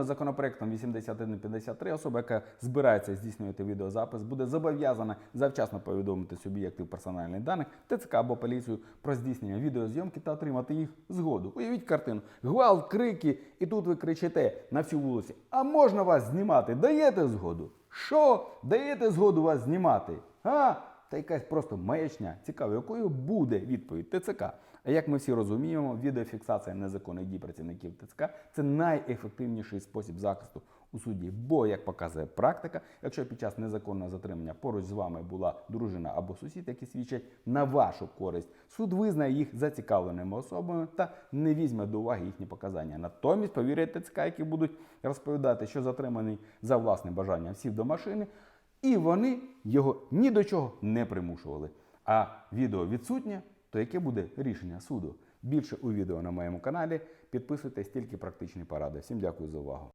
Законопроектом 8153 особа, яка збирається здійснювати відеозапис, буде зобов'язана завчасно повідомити суб'єктів персональних даних ТЦК або поліцію про здійснення відеозйомки та отримати їх згоду. Уявіть картину. Гвалт, крики, і тут ви кричите на всю вулиці. А можна вас знімати? Даєте згоду? Що? Даєте згоду вас знімати? А? Та якась просто маячня. Цікаво, якою буде відповідь ТЦК. А як ми всі розуміємо, відеофіксація незаконних дій працівників ТЦК це найефективніший спосіб захисту у суді. Бо, як показує практика, якщо під час незаконного затримання поруч з вами була дружина або сусід, які свідчать на вашу користь, суд визнає їх зацікавленими особами та не візьме до уваги їхні показання. Натомість повірять ТЦК, які будуть розповідати, що затриманий за власним бажанням сів до машини, і вони його ні до чого не примушували. А відео відсутнє, то яке буде рішення суду? Більше у відео на моєму каналі. Підписуйтесь тільки практичні поради. Всім дякую за увагу.